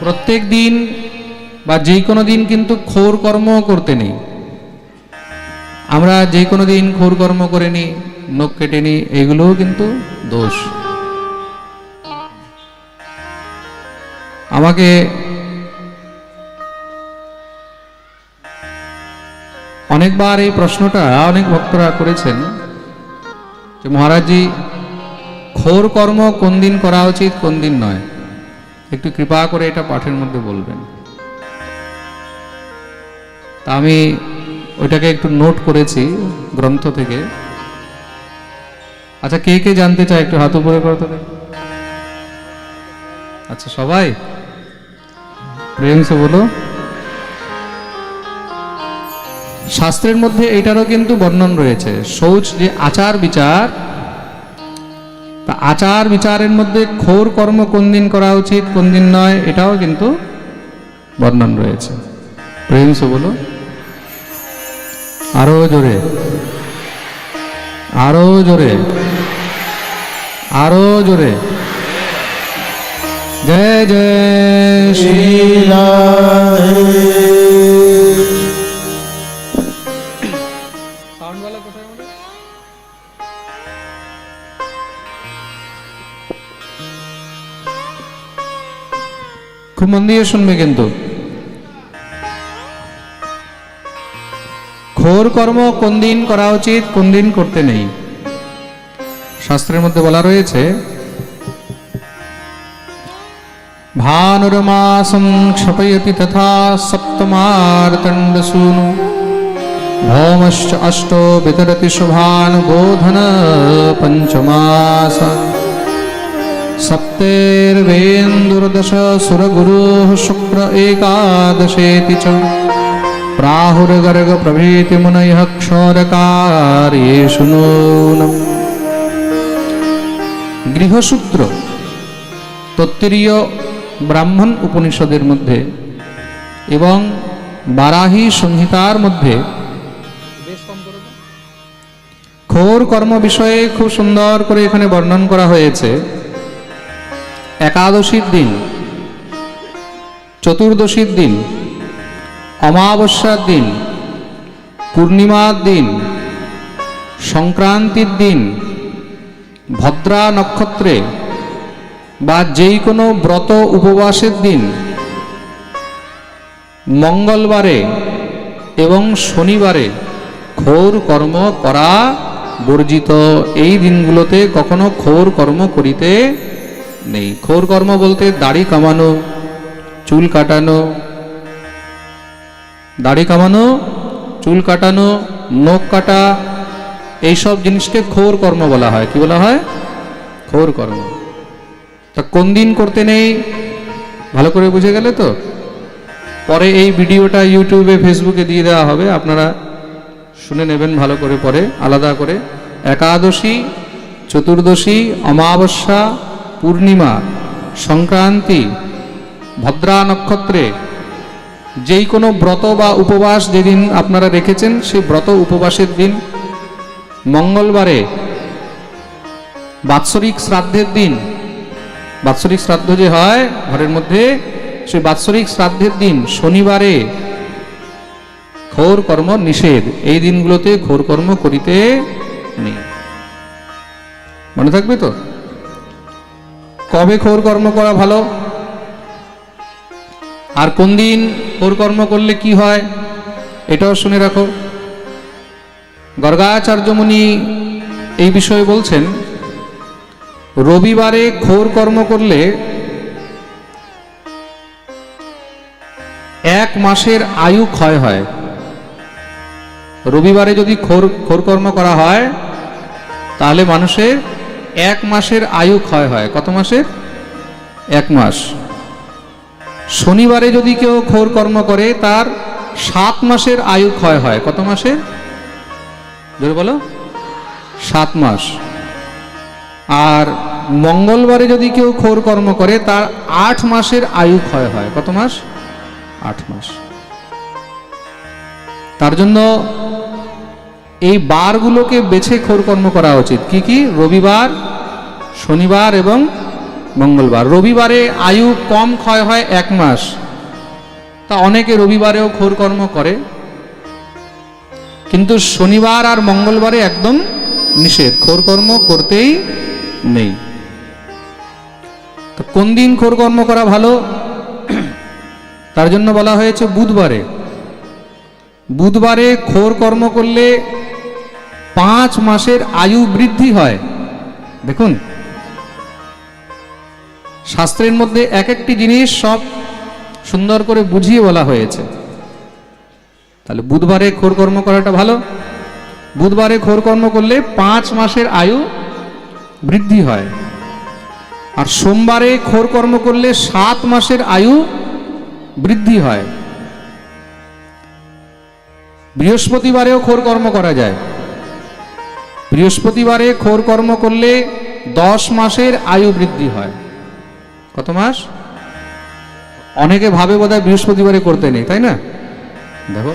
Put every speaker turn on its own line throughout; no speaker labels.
প্রত্যেক দিন বা যে কোনো দিন কিন্তু খোর কর্ম করতে নেই। আমরা যে কোনো দিন খোর কর্ম করে নিই, নখ কেটে নিই, এগুলোও কিন্তু দোষ। আমাকে অনেকবার এই প্রশ্নটা অনেক ভক্তরা করেছেন যে মহারাজজি খোর কর্ম কোন দিন করা উচিত, কোন দিন নয়। একটু কৃপা করে এটা পাঠের মধ্যে বলবেন। তা আমি ওইটাকে একটু নোট করেছি গ্রন্থ থেকে। আচ্ছা কে কে জানতে চায় একটু হাত উপরে করতে আচ্ছা সবাই? প্রেম বলো। শাস্ত্রের মধ্যে এটারও কিন্তু বর্ণন রয়েছে। শৌচ যে আচার বিচার তা আচার বিচারের মধ্যে খোর কর্ম কোন দিন করা উচিত, কোন দিন নয়, এটাও কিন্তু বর্ণন রয়েছে। প্রেম সে বলো। আরও জোরে। আরও জোরে। আরও জোরে। জয় জয়, শ্রী খুব মন দিয়ে শুনবে কিন্তু। ঘোর কর্ম কোন দিন করা উচিত, কোন দিন করতে নেই। শাস্ত্রের মধ্যে বলা রয়েছে, ভানুরমাসং ক্ষপয়তি তথা সপ্তমার্তণ্ডসূনু। ভৌমশ্চ অষ্ট বিতরতি শুভান বোধন পঞ্চমাস সপ্তের্বেন্দ सप्तेर्वेन्दुर्दश सुरगुरुः शुक्र एकादशेति च प्राहुर्गर्गप्रभृतिमुनयः क्षौरकार्येषु नूनम् গৃহসূত্র তত্ত্বীয় ব্রাহ্মণ উপনিষদের মধ্যে এবং বারাহী সংহিতার মধ্যে ঘোর কর্ম বিষয়ে খুব সুন্দর করে এখানে বর্ণন করা হয়েছে একাদশীর দিন, চতুর্দশীর দিন, অমাবস্যার দিন, পূর্ণিমার দিন, সংক্রান্তির দিন, ভদ্রা নক্ষত্রে বা যেই কোনো ব্রত উপবাসের দিন, মঙ্গলবারে এবং শনিবারে ঘোর কর্ম করা বর্জিত। এই দিনগুলোতে কখনো ঘোর কর্ম করিতে নেই। ঘোর কর্ম বলতে দাড়ি কামানো, চুল কাটানো। দাড়ি কামানো, চুল কাটানো, নখ কাটা, এইসব জিনিসকে ঘোর কর্ম বলা হয়। কি বলা হয়? ঘোর কর্ম। তা কোন দিন করতে নেই? ভালো করে বুঝে গেলে তো? পরে এই ভিডিওটা ইউটিউবে, ফেসবুকে দিয়ে দেওয়া হবে। আপনারা শুনে নেবেন ভালো করে পরে, আলাদা করে। একাদশী, চতুর্দশী, অমাবস্যা পূর্ণিমা, সংক্রান্তি, ভদ্রা নক্ষত্রে, যেই কোনো ব্রত বা উপবাস যেদিন আপনারা রেখেছেন, সেই ব্রত উপবাসের দিন, মঙ্গলবারে, বাৎসরিক শ্রাদ্ধের দিন, বাৎসরিক শ্রাদ্ধ যে হয় ঘরের মধ্যে, সেই বাৎসরিক শ্রাদ্ধের দিন, শনিবারে ঘোর কর্ম নিষেধ। এই দিনগুলোতে ঘোর কর্ম করিতে নেই। মনে থাকবে তো? কবে ঘোর কর্ম করা ভালো? আর কোন দিন ঘোর কর্ম করলে কি হয়? এটাও শুনে রাখো। গর্গাচার্য মুনি এই বিষয়ে বলছেন, রবিবারে ঘোর কর্ম করলে এক মাসের আয়ু ক্ষয় হয়। রবিবারে যদি খোর খোর কর্ম করা হয়, তাহলে মানুষের এক মাসের আয়ু ক্ষয় হয়। কত মাসের? এক মাস। শনিবারে যদি কেউ খোর কর্ম করে, তার সাত মাসের আয়ু ক্ষয় হয়। কত মাসের? জোরে বলো। সাত মাস। আর মঙ্গলবারে যদি কেউ খোর কর্ম করে, তার আট মাসের আয়ু ক্ষয় হয়। কত মাস? আট মাস। তার জন্য এই বারগুলোকে বেছে খোর কর্ম করা উচিত। কি কি? রবিবার, শনিবার এবং মঙ্গলবার। রবিবারে আয়ু কম ক্ষয় হয় এক মাস। তা অনেকে রবিবারেও ঘোর কর্ম করে। কিন্তু শনিবার আর মঙ্গলবারে একদম নিষেধ। ঘোর কর্ম করতেই নেই। তো কোন দিন ঘোর কর্ম করা ভালো? তার জন্য বলা হয়েছে বুধবারে। বুধবারে ঘোর কর্ম করলে পাঁচ মাসের আয়ু বৃদ্ধি হয়। দেখুন। শাস্ত্রের মধ্যে এক একটি জিনিস সব সুন্দর করে বুঝিয়ে বলা হয়েছে। তাহলে বুধবারে খোর কর্ম করাটা ভালো। বুধবারে খোর কর্ম করলে পাঁচ মাসের আয়ু বৃদ্ধি হয়। আর সোমবারে খোর কর্ম করলে সাত মাসের আয়ু বৃদ্ধি হয়। বৃহস্পতিবারেও খোর কর্ম করা যায়। বৃহস্পতিবারে খোর কর্ম করলে দশ মাসের আয়ু বৃদ্ধি হয়। কত মাস? অনেকে ভাবে বোধহয় বৃহস্পতিবারে করতে নেই, তাই না? দেখো,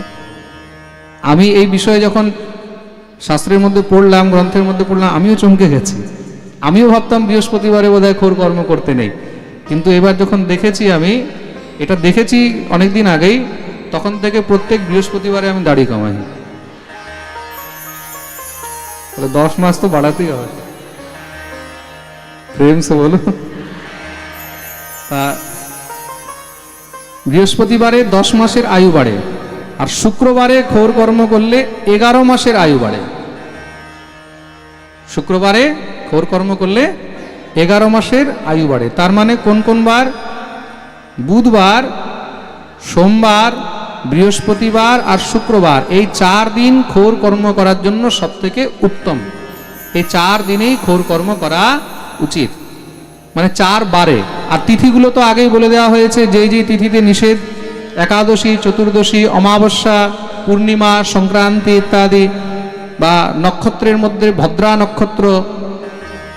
আমি এই বিষয়ে যখন শাস্ত্রের মধ্যে পড়লাম, গ্রন্থের মধ্যে পড়লাম, আমিও চমকে গেছি। আমিও ভাবতাম বৃহস্পতিবারে বোধহয় খোর কর্ম করতে নেই। কিন্তু এবার যখন দেখেছি আমি, এটা দেখেছি অনেক দিন আগেই, তখন থেকে প্রত্যেক বৃহস্পতিবারে আমি দাড়ি কমাই। তাহলে দশ মাস তো বাড়াতেই হবে প্রেম সে বলো তা বৃহস্পতিবারে দশ মাসের আয়ু বাড়ে আর শুক্রবারে খোর কর্ম করলে এগারো মাসের আয়ু বাড়ে শুক্রবারে খোর কর্ম করলে এগারো মাসের আয়ু বাড়ে তার মানে কোন কোন বার বুধবার সোমবার বৃহস্পতিবার আর শুক্রবার, এই চার দিন খোর কর্ম করার জন্য সব থেকে উত্তম। এই চার দিনেই খোর কর্ম করা উচিত। মানে চার বারে। আর তিথিগুলো তো আগেই বলে দেওয়া হয়েছে, যেই যেই তিথিতে নিষেধ, একাদশী, চতুর্দশী, অমাবস্যা, পূর্ণিমা, সংক্রান্তি ইত্যাদি বা নক্ষত্রের মধ্যে ভদ্রা নক্ষত্র,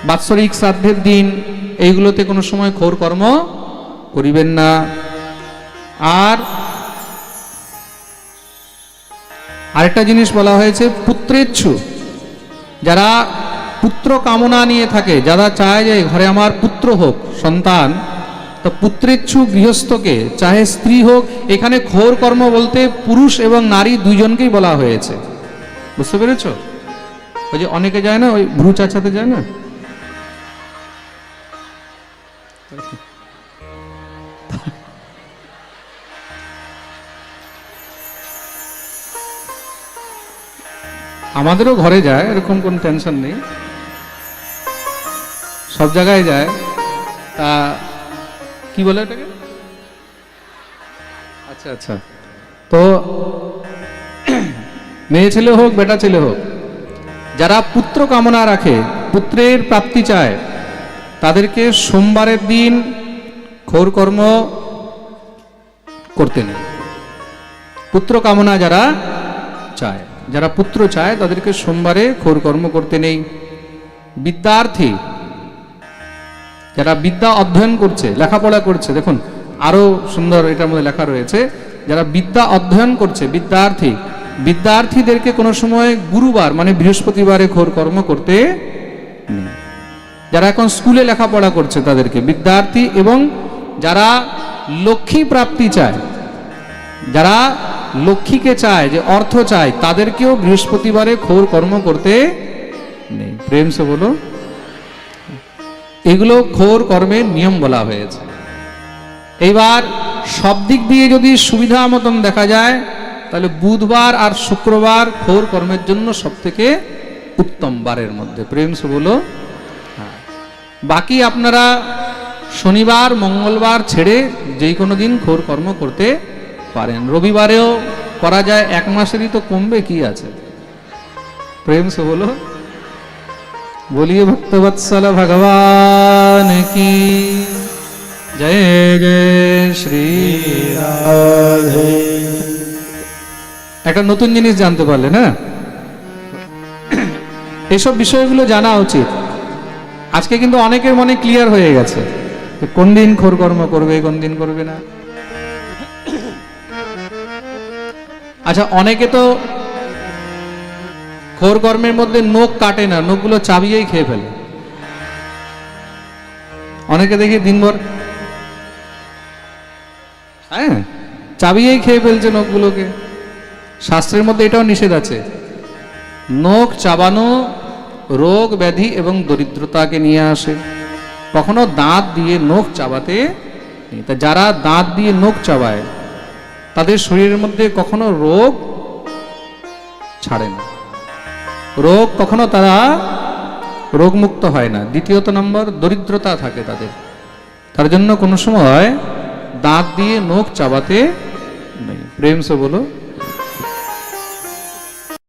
বাৎসরিক শ্রাদ্ধের দিন, এইগুলোতে কোনো সময় খোর কর্ম করিবেন না। আর আরেকটা জিনিস বলা হয়েছে, পুত্রেচ্ছু। যারা পুত্র কামনা নিয়ে থাকে, যারা চায় যে ঘরে আমার পুত্র হোক, সন্তান, তো পুত্রেচ্ছু গৃহস্থকে, চাহে স্ত্রী হোক, এখানে ঘোর কর্ম বলতে পুরুষ এবং নারী দুজনকেই বলা হয়েছে। বুঝতে পেরেছ? ওই যে অনেকে যায় না, ওই ভ্রু চাচাতে যায় না? আমাদেরও ঘরে যায়, এরকম কোনো টেনশন নেই। সব জায়গায় যায়। তা, কি বলে এটাকে আচ্ছা আচ্ছা। তো, মেয়ে ছেলে হোক, বেটা ছেলে হোক, যারা পুত্র কামনা রাখে, পুত্রের প্রাপ্তি চায়, তাদেরকে সোমবারের দিন খোর কর্ম করতে নেই। পুত্র কামনা যারা চায়। যারা পুত্র চায় তাদেরকে সোমবারে খোর কর্ম করতে নেই। বিদ্যার্থী, যারা বিদ্যা অধ্যয়ন করছে, লেখাপড়া করছে, দেখুন, আরও সুন্দর এটার মধ্যে লেখা রয়েছে, যারা বিদ্যা অধ্যয়ন করছে, বিদ্যার্থী, বিদ্যার্থীদেরকে কোনো সময় গুরুবার মানে বৃহস্পতিবারে ঘোর কর্ম করতে নেই। যারা এখন স্কুলে লেখাপড়া করছে তাদেরকে, বিদ্যার্থী এবং যারা লক্ষ্মী প্রাপ্তি চায়, যারা লক্ষ্মীকে চায় যে অর্থ চায়, তাদেরকেও বৃহস্পতিবারে ঘোর কর্ম করতে নেই। প্রেম সে বলো, এগুলো ঘোর কর্মের নিয়ম বলা হয়েছে। এইবার সব দিক দিয়ে যদি সুবিধা মতন দেখা যায়, তাহলে বুধবার আর শুক্রবার ঘোর কর্মের জন্য সব থেকে উত্তম বারের মধ্যে। প্রেম সে বলো হ্যাঁ। বাকি আপনারা শনিবার, মঙ্গলবার ছেড়ে যেই কোনো দিন ঘোর কর্ম করতে পারেন। রবিবারেও করা যায়, এক মাসেরই তো কমবে, কি আছে? প্রেম সে বলো বলিয়ে ভক্তবৎসল ভগবান কি? জয় গে
শ্রী
একটা নতুন জিনিস জানতে পারলে না হ্যাঁ? এইসব বিষয়গুলো জানা উচিত। আজকে কিন্তু অনেকের মনে ক্লিয়ার হয়ে গেছে কোন দিন খোরকর্ম করবে, কোন দিন করবে না। আচ্ছা অনেকে তো খোর কর্মের মধ্যে নখ কাটে না, নখগুলো চাবিয়েই খেয়ে ফেলে। অনেকে দেখি দিনভর হ্যাঁ চাবিয়েই খেয়ে ফেলছে নখগুলোকে। শাস্ত্রের মধ্যে এটাও নিষেধ আছে। নখ চাবানো রোগ, ব্যাধি এবং দরিদ্রতাকে নিয়ে আসে। কখনো দাঁত দিয়ে নখ চাবাতে যারা দাঁত দিয়ে নখ চাবায় তাদের শরীরের মধ্যে কখনো রোগ ছাড়ে না। রোগ কখনো তারা রোগমুক্ত হয় না। দ্বিতীয়ত নম্বর, দরিদ্রতা থাকে তাদের। তার জন্য কোনো সময় দাঁত দিয়ে নখ চাবাতে নেই। প্রেমসে বলো